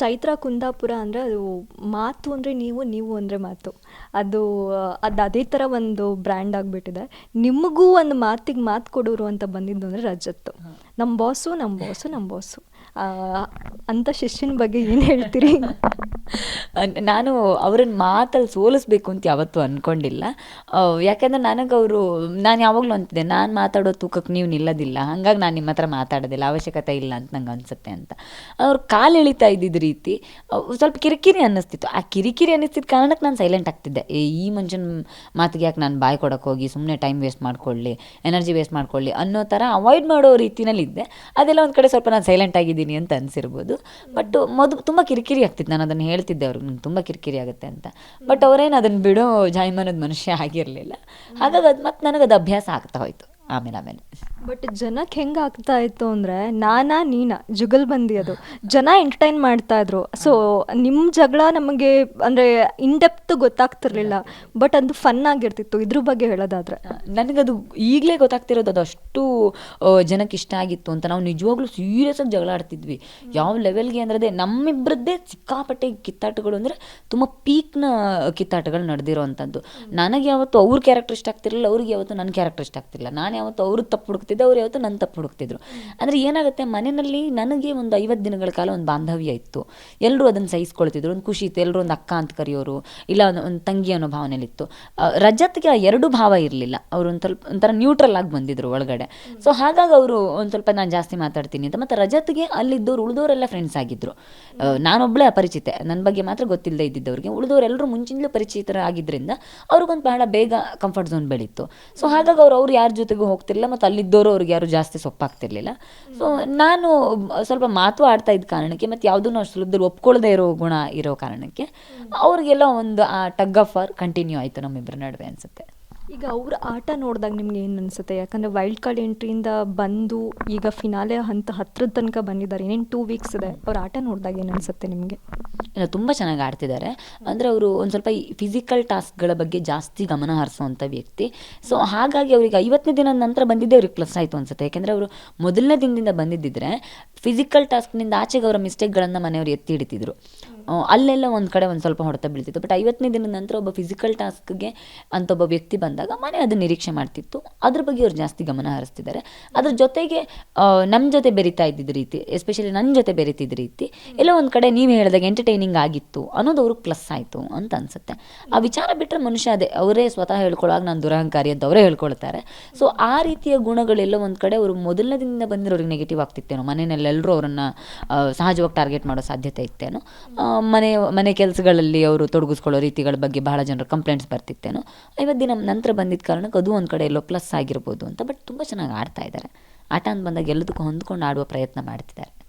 ಚೈತ್ರ ಕುಂದಾಪುರ ಅಂದರೆ ಅದು ಮಾತು ಅಂದರೆ ನೀವು ನೀವು ಅಂದರೆ ಮಾತು. ಅದು ಅದು ಅದೇ ಥರ ಒಂದು ಬ್ರ್ಯಾಂಡ್ ಆಗಿಬಿಟ್ಟಿದೆ. ನಿಮಗೂ ಒಂದು ಮಾತಿಗೆ ಮಾತು ಕೊಡೋರು ಅಂತ ಬಂದಿದ್ದು ಅಂದರೆ ರಜತ್ತು. ನಮ್ಮ ಬಾಸು ನಮ್ಮ ಬಾಸು ನಮ್ಮ ಬಾಸು. ಆ, ಅಂಥ ಶಿಷ್ಯನ ಬಗ್ಗೆ ಏನು ಹೇಳ್ತೀರಿ? ನಾನು ಅವ್ರನ್ನ ಮಾತಲ್ಲಿ ಸೋಲಿಸ್ಬೇಕು ಅಂತ ಯಾವತ್ತೂ ಅಂದ್ಕೊಂಡಿಲ್ಲ ಯಾಕೆಂದ್ರೆ ನನಗೆ ಅವರು, ನಾನು ಯಾವಾಗಲೂ ಅಂತಿದ್ದೆ, ನಾನು ಮಾತಾಡೋ ತೂಕಕ್ಕೆ ನೀವು ನಿಲ್ಲೋದಿಲ್ಲ, ಹಾಗಾಗಿ ನಾನು ನಿಮ್ಮ ಹತ್ರ ಮಾತಾಡೋದಿಲ್ಲ, ಅವಶ್ಯಕತೆ ಇಲ್ಲ ಅಂತ ನಂಗೆ ಅನಿಸುತ್ತೆ ಅಂತ. ಅವ್ರು ಕಾಲು ಎಳಿತಾ ಇದ್ದಿದ್ದ ರೀತಿ ಸ್ವಲ್ಪ ಕಿರಿಕಿರಿ ಅನ್ನಿಸ್ತಿತ್ತು. ಆ ಕಿರಿಕಿರಿ ಅನ್ನಿಸ್ತಿದ್ದ ಕಾರಣಕ್ಕೆ ನಾನು ಸೈಲೆಂಟ್ ಆಗ್ತಿದ್ದೆ. ಈ ಮನುಷ್ಯನ ಮಾತಿಗೆ ಯಾಕೆ ನಾನು ಬಾಯ್ ಕೊಡೋಕೆ ಹೋಗಿ ಸುಮ್ಮನೆ ಟೈಮ್ ವೇಸ್ಟ್ ಮಾಡ್ಕೊಳ್ಳಿ, ಎನರ್ಜಿ ವೇಸ್ಟ್ ಮಾಡ್ಕೊಳ್ಳಿ ಅನ್ನೋ ಥರ ಅವಾಯ್ಡ್ ಮಾಡೋ ರೀತಿಯಲ್ಲಿದ್ದೆ ಅದೆಲ್ಲ ಒಂದು ಕಡೆ ಸ್ವಲ್ಪ ನಾನು ಸೈಲೆಂಟ್ ಆಗಿದ್ದೀನಿ ಅಂತ ಅನಿಸಿರ್ಬೋದು. ಬಟ್ ಮೊದಲು ತುಂಬ ಕಿರಿಕಿರಿ ಆಗ್ತಿತ್ತು. ನಾನು ಅದನ್ನು ಹೇಳ್ತಿದ್ದೆ ಅವ್ರಿಗೆ ನಂಗೆ ತುಂಬ ಕಿರಿಕಿರಿ ಆಗುತ್ತೆ ಅಂತ. ಬಟ್ ಅವರೇನು ಅದನ್ನು ಬಿಡೋ ಜಾಯಮಾನದ ಮನುಷ್ಯ ಆಗಿರಲಿಲ್ಲ. ಹಾಗಾಗಿ ಅದು ಮತ್ತೆ ನನಗೆ ಅದು ಅಭ್ಯಾಸ ಆಗ್ತಾ ಹೋಯ್ತು. ಆಮೇಲೆ ಆಮೇಲೆ. ಬಟ್ ಜನಕ್ಕೆ ಹೆಂಗೆ ಆಗ್ತಾ ಇತ್ತು ಅಂದರೆ ನಾನಾ ನೀನಾ ಜುಗಲ್ ಬಂದಿ ಅದು. ಜನ ಎಂಟರ್ಟೈನ್ ಮಾಡ್ತಾ ಇದ್ರು. ಸೊ ನಿಮ್ಮ ಜಗಳ ನಮಗೆ ಅಂದರೆ ಇನ್ಡೆಪ್ತ್ ಗೊತ್ತಾಗ್ತಿರ್ಲಿಲ್ಲ. ಬಟ್ ಅದು ಫನ್ ಆಗಿರ್ತಿತ್ತು. ಇದ್ರ ಬಗ್ಗೆ ಹೇಳೋದಾದ್ರೆ. ನನಗದು ಈಗಲೇ ಗೊತ್ತಾಗ್ತಿರೋದು ಅದು ಅಷ್ಟು ಜನಕ್ಕೆ ಇಷ್ಟ ಆಗಿತ್ತು ಅಂತ. ನಾವು ನಿಜವಾಗ್ಲೂ ಸೀರಿಯಸ್ ಆಗಿ ಜಗಳ ಆಡ್ತಿದ್ವಿ. ಯಾವ ಲೆವೆಲ್ಗೆ ಅಂದ್ರೆ ಅದೇ ನಮ್ಮಿಬ್ಬರದ್ದೇ ಸಿಕ್ಕಾಪಟ್ಟೆ ಕಿತ್ತಾಟಗಳು ಅಂದರೆ ತುಂಬ ಪೀಕ್ನ ಕಿತ್ತಾಟಗಳು ನಡೆದಿರೋ ಅಂಥದ್ದು ನನಗೆ ಯಾವತ್ತು ಅವ್ರ ಕ್ಯಾರೆಕ್ಟರ್ ಇಷ್ಟ ಆಗ್ತಿರಲಿಲ್ಲ ಅವ್ರಿಗೆ ಯಾವತ್ತು ನನ್ನ ಕ್ಯಾರೆಕ್ಟರ್ ಇಷ್ಟ ಆಗ್ತಿಲ್ಲ ನಾನು ಯಾವತ್ತು ಅವರು ತಪ್ಪು ಹುಡುಕ್ತಿದ್ದೆ ಅವ್ರು ಯಾವತ್ತು ನನ್ನ ತಪ್ಪು ಹುಡುಕ್ತಿದ್ರು. ಅಂದರೆ ಏನಾಗುತ್ತೆ ಮನೆಯಲ್ಲಿ ನನಗೆ ಒಂದು ಐವತ್ತು ದಿನಗಳ ಕಾಲ ಒಂದು ಬಾಂಧವ್ಯ ಇತ್ತು. ಎಲ್ಲರೂ ಅದನ್ನು ಸಹಿಸ್ಕೊಳ್ತಿದ್ರು ಒಂದು ಖುಷಿ ಇತ್ತು ಎಲ್ಲರೂ ಒಂದು ಅಕ್ಕ ಅಂತ ಕರೆಯೋರು ಇಲ್ಲ ಒಂದು ಒಂದು ತಂಗಿ ಅನ್ನೋ ಭಾವನೆಯಲ್ಲಿತ್ತು ರಜತ್ಗೆ ಆ ಎರಡು ಭಾವ ಇರಲಿಲ್ಲ. ಅವರು ಒಂದು ಸ್ವಲ್ಪ ಒಂಥರ ನ್ಯೂಟ್ರಲ್ ಆಗಿ ಬಂದಿದ್ರು ಒಳಗಡೆ. ಸೊ ಹಾಗಾಗಿ ಅವರು ಒಂದು ಸ್ವಲ್ಪ ನಾನು ಜಾಸ್ತಿ ಮಾತಾಡ್ತೀನಿ ಅಂತ ಮತ್ತು ರಜತ್ಗೆ ಅಲ್ಲಿದ್ದವ್ರು ಉಳಿದವರೆಲ್ಲ ಫ್ರೆಂಡ್ಸ್ ಆಗಿದ್ದರು ನಾನೊಬ್ಬಳೇ ಅಪರಿಚಿತೆ. ನನ್ನ ಬಗ್ಗೆ ಮಾತ್ರ ಗೊತ್ತಿಲ್ಲದೆ ಇದ್ದಿದ್ದವ್ರಿಗೆ. ಉಳಿದವರೆಲ್ಲರೂ ಮುಂಚಿನಲೂ ಪರಿಚಿತರಾಗಿದ್ದರಿಂದ ಅವ್ರಿಗೊಂದು ಬಹಳ ಬೇಗ ಕಂಫರ್ಟ್ ಝೋನ್ ಬೆಳೀತು. ಸೊ ಹಾಗಾಗಿ ಅವ್ರು ಅವ್ರು ಯಾರ ಜೊತೆಗೂ ಹೋಗ್ತಿರ್ಲಿಲ್ಲ ಮತ್ತು ಅಲ್ಲಿದ್ದವರು ಅವ್ರಿಗೆ ಯಾರು ಜಾಸ್ತಿ ಸೊಪ್ಪಾಗ್ತಿರ್ಲಿಲ್ಲ. ಸೊ ನಾನು ಸ್ವಲ್ಪ ಮಾತು ಆಡ್ತಾ ಇದ್ದ ಕಾರಣಕ್ಕೆ ಮತ್ತು ಯಾವುದನ್ನು ಅಷ್ಟು ಸುಲಭದಲ್ಲಿ ಒಪ್ಕೊಳ್ಳದೆ ಇರೋ ಗುಣ ಇರೋ ಕಾರಣಕ್ಕೆ ಅವ್ರಿಗೆಲ್ಲ ಒಂದು ಆ ಟಗ್ ಆಫ್ ಆರ್ ಕಂಟಿನ್ಯೂ ಆಯಿತು ನಮ್ಮಿಬ್ಬರ ನಡುವೆ ಅನಿಸುತ್ತೆ. ಈಗ ಅವ್ರ ಆಟ ನೋಡಿದಾಗ ನಿಮ್ಗೆ ಏನು ಅನಿಸುತ್ತೆ? ಯಾಕಂದರೆ ವೈಲ್ಡ್ ಕಾರ್ಡ್ ಎಂಟ್ರಿಯಿಂದ ಬಂದು ಈಗ ಫಿನಾಲೆ ಹಂತ ಹತ್ತಿರದ ತನಕ ಬಂದಿದ್ದಾರೆ. ಏನೇನು ಟೂ ವೀಕ್ಸ್ ಇದೆ. ಅವ್ರ ಆಟ ನೋಡಿದಾಗ ಏನು ಅನಿಸುತ್ತೆ ನಿಮಗೆ? ಇಲ್ಲ, ತುಂಬ ಚೆನ್ನಾಗಿ ಆಡ್ತಿದ್ದಾರೆ. ಅಂದರೆ ಅವರು ಒಂದು ಸ್ವಲ್ಪ ಫಿಸಿಕಲ್ ಟಾಸ್ಕ್ಗಳ ಬಗ್ಗೆ ಜಾಸ್ತಿ ಗಮನ ಹರಿಸುವಂಥ ವ್ಯಕ್ತಿ. ಸೊ ಹಾಗಾಗಿ ಅವರಿಗೆ ಐವತ್ತನೇ ದಿನದ ನಂತರ ಬಂದಿದ್ದೇ ಅವ್ರಿಗೆ ಪ್ಲಸ್ ಆಯಿತು ಅನ್ಸುತ್ತೆ. ಯಾಕೆಂದರೆ ಅವರು ಮೊದಲನೇ ದಿನದಿಂದ ಬಂದಿದ್ದಿದ್ರೆ ಫಿಸಿಕಲ್ ಟಾಸ್ಕ್ನಿಂದ ಆಚೆಗೆ ಅವರ ಮಿಸ್ಟೇಕ್ಗಳನ್ನು ಮನೆಯವರು ಎತ್ತಿ ಹಿಡಿತಿದ್ರು. ಅಲ್ಲೆಲ್ಲ ಒಂದು ಕಡೆ ಒಂದು ಸ್ವಲ್ಪ ಹೊಡೆತ ಬೀಳ್ತಿತ್ತು. ಬಟ್ ಐವತ್ತನೇ ದಿನದ ನಂತರ ಒಬ್ಬ ಫಿಸಿಕಲ್ ಟಾಸ್ಕ್ಗೆ ಅಂತ ಒಬ್ಬ ವ್ಯಕ್ತಿ ಬಂದಾಗ ಮನೆ ಅದು ನಿರೀಕ್ಷೆ ಮಾಡ್ತಿತ್ತು. ಅದ್ರ ಬಗ್ಗೆ ಅವ್ರು ಜಾಸ್ತಿ ಗಮನ ಹರಿಸ್ತಿದ್ದಾರೆ. ಅದ್ರ ಜೊತೆಗೆ ನಮ್ಮ ಜೊತೆ ಬೆರಿತಾ ಇದ್ದಿದ್ದ ರೀತಿ ಎಸ್ಪೆಷಲಿ ನನ್ನ ಜೊತೆ ಬೆರಿತಿದ್ದ ರೀತಿ, ಎಲ್ಲೋ ಒಂದು ಕಡೆ ನೀವು ಹೇಳಿದಾಗ ಎಂಟರ್ಟೈನಿಂಗ್ ಆಗಿತ್ತು, ಅನ್ನೋದು ಅವ್ರಿಗೆ ಪ್ಲಸ್ ಆಯಿತು ಅಂತ ಅನ್ಸುತ್ತೆ. ಆ ವಿಚಾರ ಬಿಟ್ಟರೆ ಮನುಷ್ಯ ಅದೇ, ಅವರೇ ಸ್ವತಃ ಹೇಳ್ಕೊಳ್ಳೋಕೆ ನಾನು ದುರಹಂಕಾರಿ ಅಂತ ಅವರೇ ಹೇಳ್ಕೊಳ್ತಾರೆ. ಸೊ ಆ ರೀತಿಯ ಗುಣಗಳೆಲ್ಲ ಒಂದು ಕಡೆ ಅವರು ಮೊದಲನೇದಿಂದ ಬಂದಿರೋರಿಗೆ ನೆಗೆಟಿವ್ ಆಗ್ತಿತ್ತೇನೋ ಮನೆಯಲ್ಲೆಲ್ಲರೂ ಅವರನ್ನು ಸಹಜವಾಗಿ ಟಾರ್ಗೆಟ್ ಮಾಡೋ ಸಾಧ್ಯತೆ ಇತ್ತೇನೋ ಮನೆ ಮನೆ ಕೆಲಸಗಳಲ್ಲಿ ಅವರು ತೊಡಗಿಸ್ಕೊಳ್ಳೋ ರೀತಿಗಳ ಬಗ್ಗೆ ಬಹಳ ಜನರು ಕಂಪ್ಲೇಂಟ್ಸ್ ಬರ್ತಿತ್ತೇನೋ ಐವತ್ತು ದಿನ ನಂತರ ಬಂದಿದ್ದ ಕಾರಣಕ್ಕೆ ಅದು ಒಂದು ಕಡೆ ಎಲ್ಲೋ ಪ್ಲಸ್ ಆಗಿರ್ಬೋದು ಅಂತ ಬಟ್ ತುಂಬ ಚೆನ್ನಾಗಿ ಆಡ್ತಾ ಇದ್ದಾರೆ. ಆಟ ಅಂತ ಬಂದಾಗ ಎಲ್ಲದಕ್ಕೂ ಹೊಂದ್ಕೊಂಡು ಆಡುವ ಪ್ರಯತ್ನ ಮಾಡ್ತಿದ್ದಾರೆ.